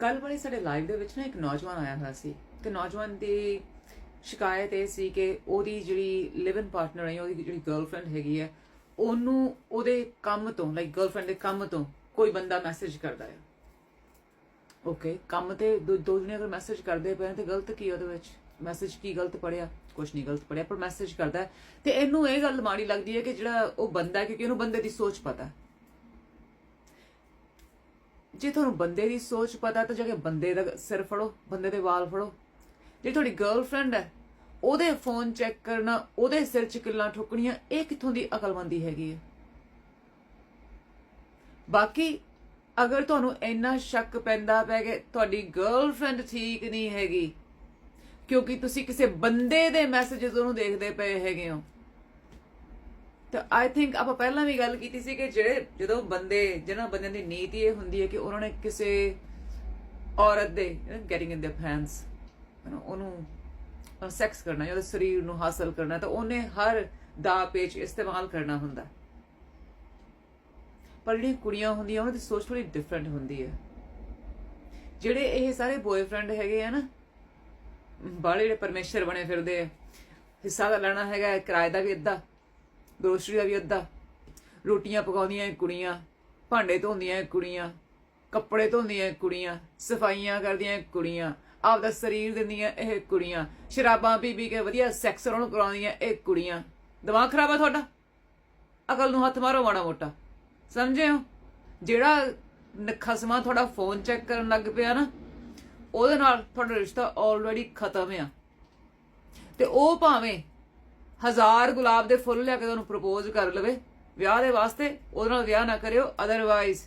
ਕੱਲ ਵਾਲੇ ਸਾਡੇ ਲਾਈਵ ਦੇ ਵਿੱਚ ਨਾ ਇੱਕ ਨੌਜਵਾਨ ਆਇਆ ਹੋਇਆ ਸੀ ਤੇ ਨੌਜਵਾਨ ਦੀ ਸ਼ਿਕਾਇਤ ਇਹ ਸੀ ਕਿ ਉਹਦੀ ਜਿਹੜੀ ਲਿਵ ਇਨ ਪਾਰਟਨਰ ਹੈ ਉਹਦੀ ਜਿਹੜੀ ਗਰਲਫ੍ਰੈਂਡ ਹੈਗੀ ਹੈ, ਉਹਨੂੰ ਉਹਦੇ ਕੰਮ ਤੋਂ ਲਾਈਕ ਗਰਲਫ੍ਰੈਂਡ ਦੇ ਕੰਮ ਤੋਂ ਕੋਈ ਬੰਦਾ ਮੈਸੇਜ ਕਰਦਾ ਹੈ ਓਕੇ ਕੰਮ ਤੇ ਦੋ ਦੋ ਜਣੇ ਅਗਰ ਮੈਸੇਜ ਕਰਦੇ ਪਏ ਨੇ ਤੇ ਗਲਤ ਕੀ ਉਹਦੇ ਵਿੱਚ? ਮੈਸੇਜ ਕੀ ਗਲਤ ਪੜਿਆ ਕੁਛ ਨਹੀਂ ਗਲਤ ਪੜਿਆ ਪਰ ਮੈਸੇਜ ਕਰਦਾ ਹੈ। ਤੇ ਇਹਨੂੰ ਇਹ ਗੱਲ ਮਾੜੀ ਲੱਗਦੀ ਹੈ ਕਿ ਜਿਹੜਾ ਉਹ ਬੰਦਾ ਕਿਉਂਕਿ ਉਹਨੂੰ ਬੰਦੇ ਦੀ ਸੋਚ ਪਤਾ ਜੇ ਤੁਹਾਨੂੰ ਬੰਦੇ ਦੀ ਸੋਚ ਪਤਾ, ਤਾਂ ਜਾ ਕੇ ਬੰਦੇ ਦਾ ਸਿਰ ਫੜੋ, ਬੰਦੇ ਦੇ ਵਾਲ ਫੜੋ। ਜੇ ਤੁਹਾਡੀ ਗਰਲਫ੍ਰੈਂਡ ਹੈ, ਉਹਦੇ ਫੋਨ ਚੈੱਕ ਕਰਨਾ, ਉਹਦੇ ਸਿਰ 'ਚ ਕਿੱਲਾਂ ਠੋਕਣੀਆਂ, ਇਹ ਕਿੱਥੋਂ ਦੀ ਅਕਲਮੰਦੀ ਹੈਗੀ ਹੈ? ਬਾਕੀ, ਅਗਰ ਤੁਹਾਨੂੰ ਇੰਨਾ ਸ਼ੱਕ ਪੈਂਦਾ ਪੈ ਗਿਆ ਤੁਹਾਡੀ ਗਰਲਫ੍ਰੈਂਡ ਠੀਕ ਨਹੀਂ ਹੈਗੀ, ਕਿਉਂਕਿ ਤੁਸੀਂ ਕਿਸੇ ਬੰਦੇ ਦੇ ਮੈਸੇजेस ਉਹਨੂੰ ਦੇਖਦੇ ਪਏ ਹੈਗੇ ਹੋ ਤਾਂ ਆਈ ਥਿੰਕ ਆਪਾਂ ਪਹਿਲਾਂ ਵੀ ਗੱਲ ਕੀਤੀ ਸੀ ਕਿ ਜਿਹੜੇ ਜਦੋਂ ਬੰਦੇ, ਜਿਹਨਾਂ ਬੰਦਿਆਂ ਦੀ ਨੀਤੀ ਇਹ ਹੁੰਦੀ ਹੈ ਕਿ ਉਹਨਾਂ ਨੇ ਕਿਸੇ ਔਰਤ ਦੇ ਗੈਟਿੰਗ ਇਨ देयर ਹੈਂਡਸ ਉਹਨੂੰ ਸੈਕਸ ਕਰਨਾ, ਜਾਂ ਉਹਦੇ ਸਰੀਰ ਨੂੰ ਹਾਸਲ ਕਰਨਾ, ਤਾਂ ਉਹਨੇ ਹਰ ਦਾ ਪੇਚ ਇਸਤੇਮਾਲ ਕਰਨਾ ਹੁੰਦਾ। ਪਰ ਜਿਹੜੀਆਂ ਕੁੜੀਆਂ ਹੁੰਦੀਆਂ, ਉਹਨਾਂ ਦੀ ਸੋਚ ਥੋੜੀ ਡਿਫਰੈਂਟ ਹੁੰਦੀ ਹੈ। ਜਿਹੜੇ ਇਹ ਸਾਰੇ ਬॉयਫ੍ਰੈਂਡ ਹੈਗੇ ਆ ਨਾ ਬਾਲੇ ਜਿਹੜੇ ਪਰਮੇਸ਼ਰ ਬਣੇ ਫਿਰਦੇ ਆ, ਹਿੱਸਾ ਦਾ ਲੈਣਾ ਹੈਗਾ, ਕਿਰਾਏ ਦਾ ਵੀ ਇੱਦਾਂ ਗਰੋਸਰੀ ਦਾ ਵੀ ਅੱਧਾ। ਰੋਟੀਆਂ ਪਕਾਉਂਦੀਆਂ ਕੁੜੀਆਂ, ਭਾਂਡੇ ਧੋਂਦੀਆਂ ਕੁੜੀਆਂ, ਕੱਪੜੇ ਧੋਂਦੀਆਂ ਕੁੜੀਆਂ, ਸਫਾਈਆਂ ਕਰਦੀਆਂ ਕੁੜੀਆਂ, ਆਪਦਾ ਸਰੀਰ ਦਿੰਦੀਆਂ ਇਹ ਕੁੜੀਆਂ, ਸ਼ਰਾਬਾਂ ਪੀ ਪੀ ਕੇ ਵਧੀਆ ਸੈਕਸ ਉਹਨੂੰ ਕਰਾਉਂਦੀਆਂ ਇਹ ਕੁੜੀਆਂ। ਦਿਮਾਗ ਖਰਾਬ ਆ ਤੁਹਾਡਾ? ਅਕਲ ਨੂੰ ਹੱਥ ਮਾਰੋ ਮਾੜਾ ਮੋਟਾ। ਸਮਝੇ ਹੋ? ਜਿਹੜਾ ਨਖਸਮਾ ਤੁਹਾਡਾ ਫੋਨ ਚੈੱਕ ਕਰਨ ਲੱਗ ਪਿਆ ਨਾ, ਉਹਦੇ ਨਾਲ ਤੁਹਾਡਾ ਰਿਸ਼ਤਾ ਆਲਰੇਡੀ ਖਤਮ ਆ। ਤੇ ਉਹ ਭਾਵੇਂ ਹਜ਼ਾਰ ਗੁਲਾਬ ਦੇ ਫੁੱਲ ਲਿਆ ਕੇ ਤੁਹਾਨੂੰ ਪ੍ਰਪੋਜ਼ ਕਰ ਲਵੇ। ਵਿਆਹ ਦੇ ਵਾਸਤੇ ਉਹਦੇ ਨਾਲ ਵਿਆਹ ਨਾ ਕਰਿਓ ਅਦਰਵਾਈਜ਼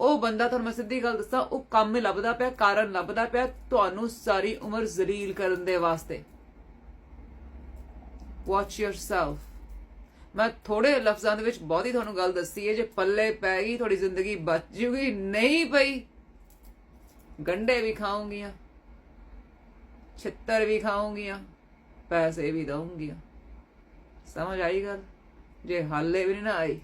ਉਹ ਬੰਦਾ ਤੁਹਾਨੂੰ ਮੈਂ ਸਿੱਧੀ ਗੱਲ ਦੱਸਾਂ, ਉਹ ਕੰਮ ਲੱਭਦਾ ਪਿਆ, ਕਾਰਨ ਲੱਭਦਾ ਪਿਆ ਤੁਹਾਨੂੰ ਸਾਰੀ ਉਮਰ ਜ਼ਲੀਲ ਕਰਨ ਦੇ ਵਾਸਤੇ। ਵਾਚ yourself ਮੈਂ ਥੋੜੇ ਲਫ਼ਜ਼ਾਂ ਦੇ ਵਿੱਚ ਬਹੁਤੀ ਤੁਹਾਨੂੰ ਗੱਲ ਦੱਸੀ ਹੈ, ਜੇ ਪੱਲੇ ਪੈ ਗਈ, ਤੁਹਾਡੀ ਜ਼ਿੰਦਗੀ ਬਚ ਜੂਗੀ, ਨਹੀਂ ਪਈ। ਗੰਡੇ ਵੀ ਖਾਉਂਗੀਆਂ ਛਿੱਤਰ ਵੀ ਖਾਉਂਗੀਆਂ ਪੈਸੇ ਵੀ ਦਊਂਗੀਆਂ। ਸਮਝ ਆਈ ਗੱਲ? ਜੇ ਹਾਲੇ ਵੀ ਨਹੀਂ ਨਾ ਆਈ